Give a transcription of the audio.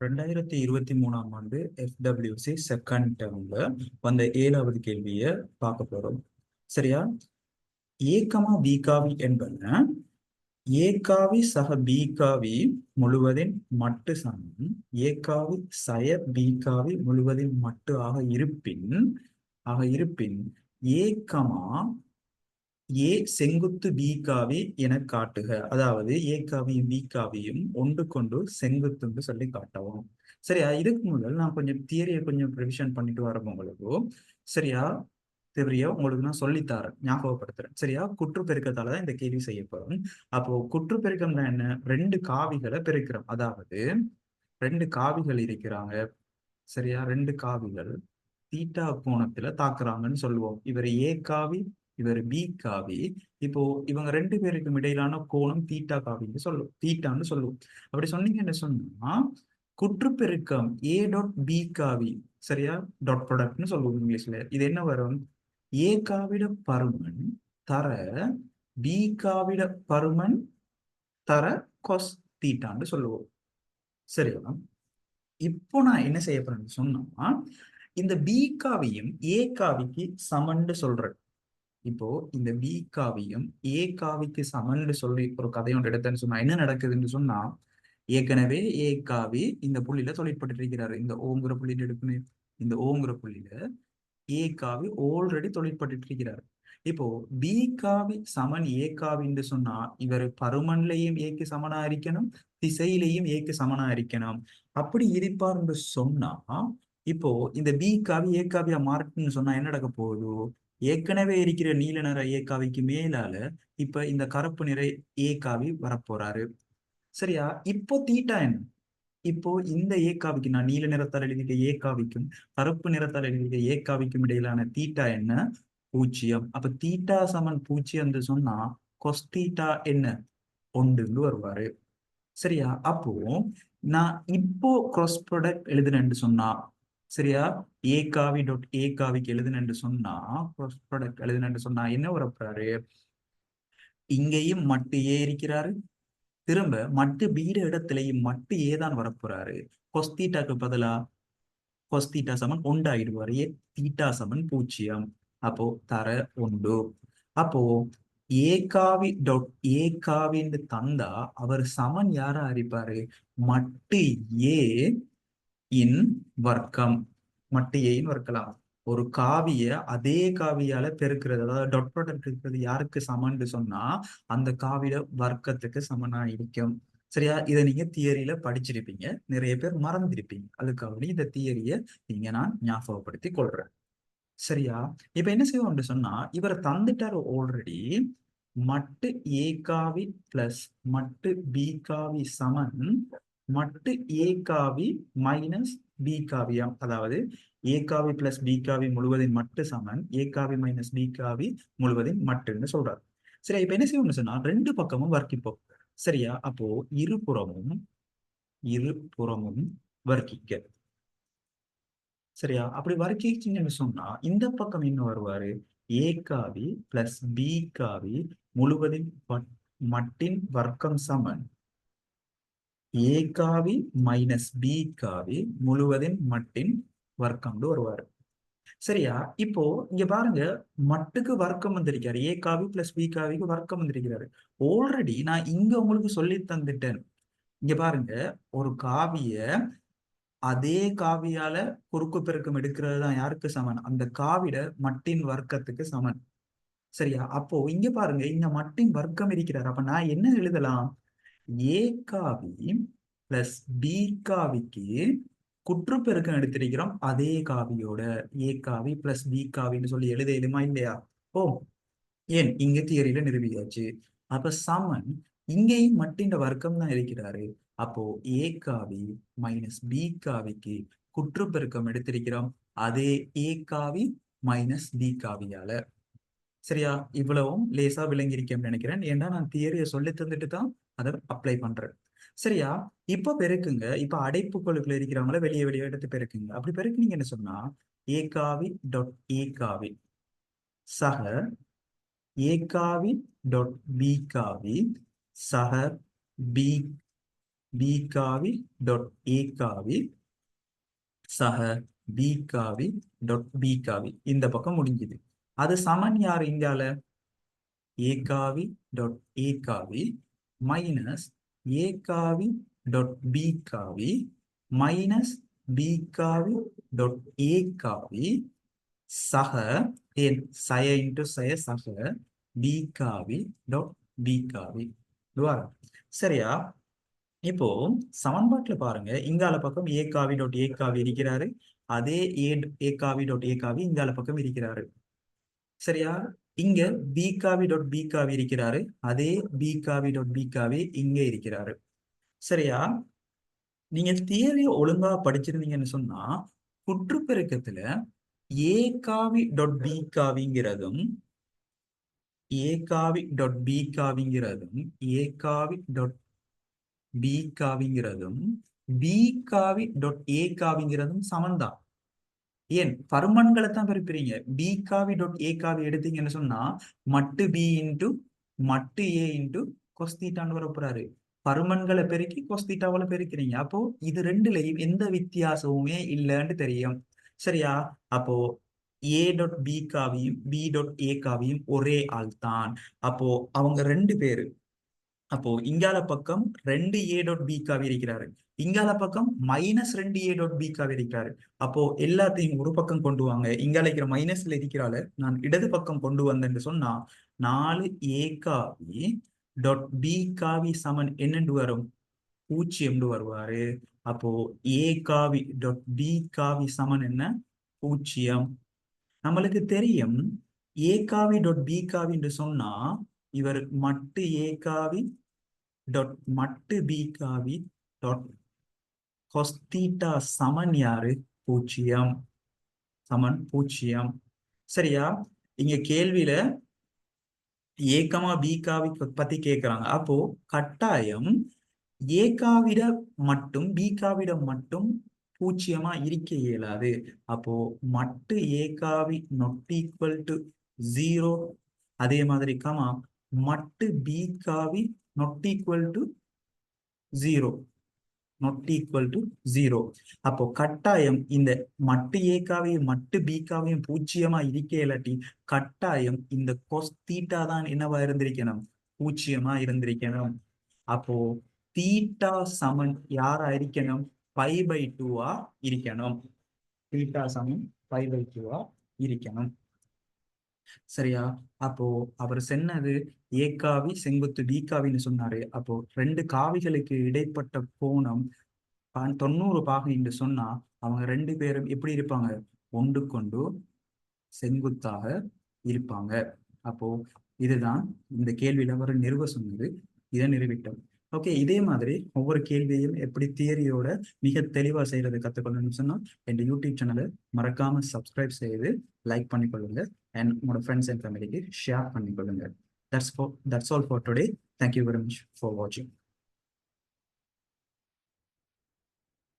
ரெண்டாயிரத்தி இருபத்தி மூணாம் ஆண்டு எஃப்டபிள்யூசி செகண்ட் டேர்ம்ல வந்த ஏழாவது கேள்வியை பார்க்க போறோம். சரியா? ஏக்கமா பீகாவி என்பன ஏகாவி சக பீகாவி முழுவதின் மட்டு சமம். ஏகாவி சய பீகாவி முழுவதின் மட்டு ஆக இருப்பின் ஆக இருப்பின் ஏக்கமா ஏ செங்குத்து பீகாவி என காட்டுக. அதாவது ஏகாவியும் பீகாவியும் ஒன்று கொண்டு செங்குத்துன்னு சொல்லி காட்டவும். சரியா? இதுக்கு முதல் நான் கொஞ்சம் தியரியை கொஞ்சம் ப்ரிவிஷன் பண்ணிட்டு வரேன் உங்களுக்கு. சரியா? தியரியா உங்களுக்கு நான் சொல்லித்தரேன் ஞாபகப்படுத்துறேன். சரியா? குற்று பெருக்கத்தால தான் இந்த கேள்வி செய்யப்படும். அப்போ குற்று பெருக்கம்னா என்ன? ரெண்டு காவிகளை பெருக்கிறோம். அதாவது ரெண்டு காவிகள் இருக்கிறாங்க. சரியா? ரெண்டு காவிகள் தீட்டா கோணத்துல தாக்குறாங்கன்னு சொல்லுவோம். இவர் ஏ காவி இவர் பி காவி. இப்போ இவங்க ரெண்டு பேருக்கும் இடையிலான கோணம் தீட்டா காவின்னு சொல்லுவோம் தீட்டான்னு சொல்லுவோம். அப்படி சொன்னீங்க என்ன சொன்னா குற்றுப்பெருக்கம் ஏ டாட் பி காவி சரியா? டாட் ப்ராடக்ட்னு சொல்லுவோம் இங்கிலீஷ்ல. இது என்ன வரும்? ஏ காவிட பருமன் தர பி காவிட பருமன் தர கொஸ் தீட்டான்னு சொல்லுவோம். சரியா? இப்போ நான் என்ன செய்ய போறேன்னு சொன்னா இந்த பி காவியும் ஏ காவிக்கு சமன்னு சொல்றேன். இப்போ இந்த பி காவியும் ஏ காவிக்கு சமன்னு சொல்லி ஒரு கதையோட எடுத்தேன்னு சொன்னா என்ன நடக்குதுன்னு சொன்னா ஏற்கனவே ஏ காவி இந்த புள்ளியில தொழிற்பட்டு இருக்கிறாரு. இந்த ஓங்குற புள்ளியில எடுக்கணும். இந்த ஓங்குற புள்ளியில ஏ காவி ஆல்ரெடி தொழிற்பட்டு இருக்கிறாரு. இப்போ பி காவி சமன் ஏ காவின்னு சொன்னா இவர் பருமன்லையும் ஏக்கு சமனா இருக்கணும் திசையிலையும் ஏக்கு சமனா இருக்கணும். அப்படி இருப்பார் என்று சொன்னா இப்போ இந்த பி காவி ஏ காவியா மாறட்டுன்னு சொன்னா என்ன நடக்க போகுது? ஏற்கனவே இருக்கிற நீல நிற ஏக்காவிக்கு மேலால இப்ப இந்த கருப்பு நிற ஏக்காவி வரப்போறாரு. சரியா? இப்போ தீட்டா என்ன? இப்போ இந்த ஏக்காவிக்கு நான் நீல நிறத்தால் எழுதியிருக்க ஏக்காவிக்கும் கருப்பு நிறத்தால் எழுதிக்க ஏக்காவிக்கும் இடையிலான தீட்டா என்ன? பூஜ்ஜியம். அப்ப தீட்டா சமன் பூஜ்ஜியம் சொன்னா கொஸ்தீட்டா என்ன? ஒன்றுன்னு வருவாரு. சரியா? அப்போ நான் இப்போ கிராஸ் ப்ராடக்ட் எழுதுனேன்னு சொன்னா சரியா? ஏ காவி டாட் ஏ காவிக்கு எழுதுனேன்னு சொன்னா ப்ராடக்ட் எழுதுனேன்னு சொன்னா என்ன வரப்போறாரு? இங்கேயும் மட்டு ஏ இருக்கிறாரு. திரும்ப மட்டு பீட இடத்துலயும் மட்டு ஏதான் வரப்போறாரு. கொஸ்தீட்டாக்கு பதிலா? கொஸ்தீட்டா சமன் ஒண்டாயிடுவாரு ஏ தீட்டா சமன் பூஜ்ஜியம். அப்போ தர உண்டு. அப்போ ஏகாவி டாட் ஏகாவின்னு தந்தா அவர் சமன் யாரா அறிப்பாரு மட்டு ஏ இன் வர்க்கம். மட்டு வர்க்கலாம். ஒரு காவிய அதே காவியால பெருக்கிறது. அதாவது டொட் ப்ராடக்ட் இருக்கிறது யாருக்கு சமன்னு சொன்னா அந்த காவிய வர்க்கத்துக்கு சமனா இருக்கும். சரியா? இதை நீங்க தியரியில படிச்சிருப்பீங்க. நிறைய பேர் மறந்திருப்பீங்க. அதுக்காக இந்த தியரிய நீங்க நான் ஞாபகப்படுத்தி கொள்றேன். சரியா? இப்ப என்ன செய்வோம்னு சொன்னா இவர் தந்துட்டாரு ஆல்ரெடி மட்டு ஏ காவி பிளஸ் மட்டு பி காவி சமன். மட்டு ஏ காவி மைனஸ் பி காவியம் அதாவது ஏ காவி பிளஸ் பி காவி முழுவதின் மட்டு சமன். ஏ காவி மைனஸ் பி காவி முழுவதின் மட்டுன்னு சொல்றாரு. சரியா? இப்ப என்ன செய்வோம்னு சொன்னா ரெண்டு பக்கமும் வர்க்கிப்போம். சரியா? அப்போ இருபுறமும் இருபுறமும் வர்க்கிக்க. சரியா? அப்படி வர்க்கிச்சிங்கன்னு சொன்னா இந்த பக்கம் என்ன வருவாரு? ஏ காவி பிளஸ் பி காவி முழுவதின் மட்டின் வர்க்கம் சமன். ஏ காவி மைனஸ் பி காவி முழுவதின் மட்டின் வர்க்கம்னு வருவார். சரியா? இப்போ இங்க பாருங்க மட்டுக்கு வர்க்கம் வந்திருக்காரு ஏ காவி பிளஸ் பி காவிக்கு வர்க்கம் வந்திருக்கிறாரு. ஆல்ரெடி நான் இங்க உங்களுக்கு சொல்லி தந்துட்டேன். இங்க பாருங்க ஒரு காவிய அதே காவியால குறுக்கு பெருக்கம் எடுக்கிறது தான் யாருக்கு சமன்? அந்த காவிட மட்டின் வர்க்கத்துக்கு சமன். சரியா? அப்போ இங்க பாருங்க இங்க மட்டின் வர்க்கம் இருக்கிறார். அப்ப நான் என்ன எழுதலாம்? ஏ பிளஸ் பி காவிக்கு குற்று பெருக்கம் எடுத்திருக்கிறோம். அதே காவியோட ஏ காவி பிளஸ் பி காவின்னு சொல்லி எழுத எழுமா இல்லையா? ஓ ஏன்? இங்க தியரியில நிரூபியாச்சு. அப்ப சமன் இங்கேயும் மட்டின் வர்க்கம் தான் இருக்கிறாரு. அப்போ ஏ காவி மைனஸ் பி காவிக்கு குற்று பெருக்கம் எடுத்திருக்கிறோம். அதே ஏ காவி மைனஸ் பி காவியால. சரியா? இவ்வளவும் லேசா விளங்கியிருக்கேன் நினைக்கிறேன். ஏன்னா நான் தியரியை சொல்லி தந்துட்டு தான் அதை அப்ளை பண்றேன் சரியா? இப்ப பெருக்குங்க. இப்ப அடைப்புகளுக்குள்ள இருக்கிறவங்கள வெளியே வெளியே எடுத்து பெருக்குங்க. அப்படி பெருக்குனீங்க என்ன சொன்னா ஏகாவி டாட் ஏகாவி சக ஏகாவி டாட் பி காவி சக பி பி காவி டாட் ஏ காவி. சக பி காவி டாட் பி காவி. இந்த பக்கம் முடிஞ்சுது. அது சமன் யார் இங்கால? ஏ காவி டாட் ஏ காவி. மைனஸ் ஏ காவி டாட் பி காவி மைனஸ் பி காவி டாட் ஏ காவி சக ஏன் சய இன்டு சய சக பி காவி டாட் பி காவி. இதுவா? சரியா? இப்போ சமன்பாட்டுல பாருங்க. இங்கால பக்கம் ஏ காவி டாட் ஏ காவி இருக்கிறாரு. அதே ஏ ஏ காவி டாட் ஏ காவி இங்கால பக்கம் இருக்கிறாரு. சரியா? இங்க பி காவி டாட் பி காவி இருக்கிறாரு. அதே பி காவி டாட் பி காவி இங்க இருக்கிறாரு. சரியா? நீங்க தியரியை ஒழுங்கா படிச்சிருந்தீங்கன்னு சொன்னா குற்றுப்பெருக்கத்துல ஏ காவி டாட் பி காவிங்கிறதும் ஏ காவி டாட் பி காவிங்கிறதும் ஏ காவி டாட் பி காவிங்கிறதும் பி காவி டாட் ஏ காவிங்கிறதும் சமந்தான் ஏன்? பருமன்களை தான் பிரிப்பீங்க பி காவி டாட் ஏ காவி எடுத்தீங்கன்னு சொன்னா மட்டு பி இன்டு மட்டு ஏ இன்டு கொஸ்தீட்டான்னு வரப்போறாரு பருமன்களை பெருக்கி கொஸ்தீட்டாவில பெருக்கிறீங்க. அப்போ இது ரெண்டுலையும் எந்த வித்தியாசமுமே இல்லைன்னு தெரியும். சரியா? அப்போ ஏ டாட் பி காவியும் பி டாட் ஏ காவியும் ஒரே ஆள் தான். அப்போ அவங்க ரெண்டு பேரு. அப்போ இங்கால பக்கம் ரெண்டு ஏ டாட் பி காவி இருக்கிறாரு. இங்கால பக்கம் மைனஸ் ரெண்டு ஏ டாட் பிக்காக இருக்கிறாரு. அப்போ எல்லாத்தையும் ஒரு பக்கம் கொண்டு வாங்க. இங்கால இருக்கிற மைனஸ்ல இருக்கிறால நான் இடது பக்கம் கொண்டு வந்தேன்னு சொன்னா நாலு ஏ காவி டாட் பி காவி சமன் என்னண்டு வரும்? பூஜ்ஜியம் வருவாரு. அப்போ ஏ காவி டாட் பி காவி சமன் என்ன? பூஜ்ஜியம். நம்மளுக்கு தெரியும் ஏ காவி டாட் பி காவி என்று சொன்னா இவர் மட்டு ஏ காவி டாட் மட்டு பி காவி டாட் கொஸ்தீட்டா சமன் யாரு? பூஜ்ஜியம். சமன் பூஜ்ஜியம். சரியா? இங்க கேள்வியில ஏக்கமா பிகாவி பத்தி கேக்குறாங்க. அப்போ கட்டாயம் ஏகாவிட மட்டும் பி மட்டும் பூஜ்ஜியமா இருக்க இயலாது. அப்போ மட்டு ஏகாவி நொட் ஈக்குவல் டு ஜீரோ அதே மாதிரி கமா மட்டு பீகாவி not equal to zero not equal to zero அப்போ கட்டாயம் இந்த மட்டு ஏக்காவையும் மட்டு பீக்காவையும் பூஜ்ஜியமா இருக்க இல்லாட்டி கட்டாயம் இந்த கொஸ் தீட்டா தான் என்னவா இருந்திருக்கணும்? பூஜ்ஜியமா இருந்திருக்கணும். அப்போ தீட்டா சமன் யாரா இருக்கணும்? பை பை டூவா இருக்கணும். தீட்டா சமன் பை பை டூவா இருக்கணும். சரியா? அப்போ அவர் சொன்னது ஏ காவி செங்குத்து பி காவின்னு சொன்னாரு. அப்போ ரெண்டு காவிகளுக்கு இடைப்பட்ட கோணம் தொண்ணூறு பாகை என்று சொன்னா அவங்க ரெண்டு பேரும் எப்படி இருப்பாங்க? ஒன்று கொண்டு செங்குத்தாக இருப்பாங்க. அப்போ இதுதான் இந்த கேள்வியில அவர் நிறுவ சொன்னது. இதை நிறுவிட்டோம். ஓகே இதே மாதிரி ஒவ்வொரு கேள்வியையும் எப்படி தியரியோட மிக தெளிவா செய்யறது கத்துக்கொள்ளணும்னு சொன்னா என் யூடியூப் சேனலை மறக்காம சப்ஸ்கிரைப் செய்து லைக் பண்ணிக்கொள்ளுங்க. அண்ட் உங்களோட ஃப்ரெண்ட்ஸ் அண்ட் ஃபேமிலிக்கு ஷேர் பண்ணிக்கொள்ளுங்க that's for that's all for today thank you very much for வாட்சிங்